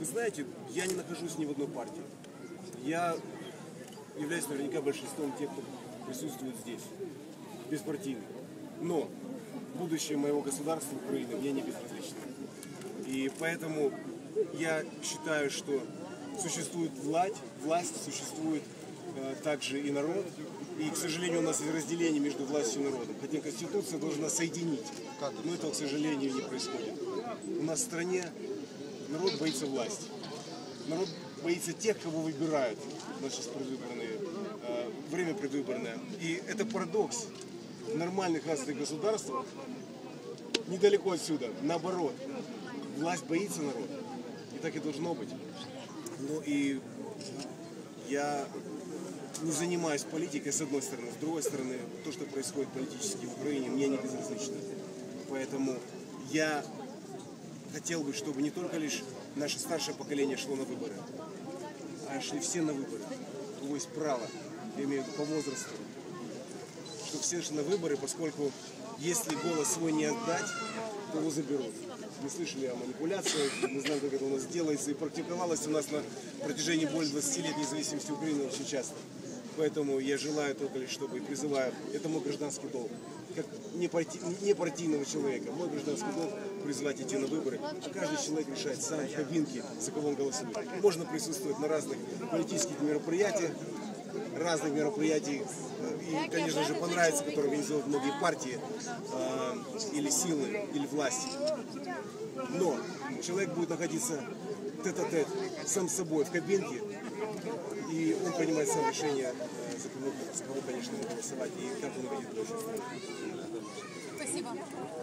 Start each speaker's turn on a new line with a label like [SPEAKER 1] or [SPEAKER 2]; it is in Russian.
[SPEAKER 1] Вы знаете, я не нахожусь ни в одной партии. Я являюсь наверняка большинством тех, кто присутствует здесь, беспартийный. Но будущее моего государства Украины мне не безразлично. И поэтому я считаю, что существует власть, власть существует э, также и народ. И, к сожалению, у нас разделение между властью и народом. Хотя Конституция должна соединить. Но этого, к сожалению, не происходит. У нас в стране народ боится власти. Народ боится тех, кого выбирают. Сейчас предвыборные, э, время предвыборное. И это парадокс. В нормальных развитых государствах недалеко отсюда, наоборот, власть боится народа. И так и должно быть. Ну и я не занимаюсь политикой с одной стороны, с другой стороны, то, что происходит политически в Украине, мне не безразлично. Поэтому я хотел бы, чтобы не только лишь наше старшее поколение шло на выборы, а шли все на выборы. У кого есть право, я имею в виду по возрасту, чтобы все шли на выборы, поскольку если голос свой не отдать, то его заберут. Мы слышали о манипуляциях, мы знаем, как это у нас делается, и практиковалось у нас на протяжении более 20 лет независимости Украины очень часто. Поэтому я желаю только лишь, чтобы и призываю, это мой гражданский долг, как не, парти, не партийного человека, мой гражданский долг призывать идти на выборы, а каждый человек решает сам в кабинке, за кого он голосует. Можно присутствовать на разных политических мероприятиях, разных мероприятий, и, конечно же, понравится, которые организуют многие партии, э, или силы, или власти. Но человек будет находиться тет-а-тет сам с собой в кабинке, и он принимает сам решение, э, за кого, конечно, голосовать, и как он видит будущее.
[SPEAKER 2] Спасибо.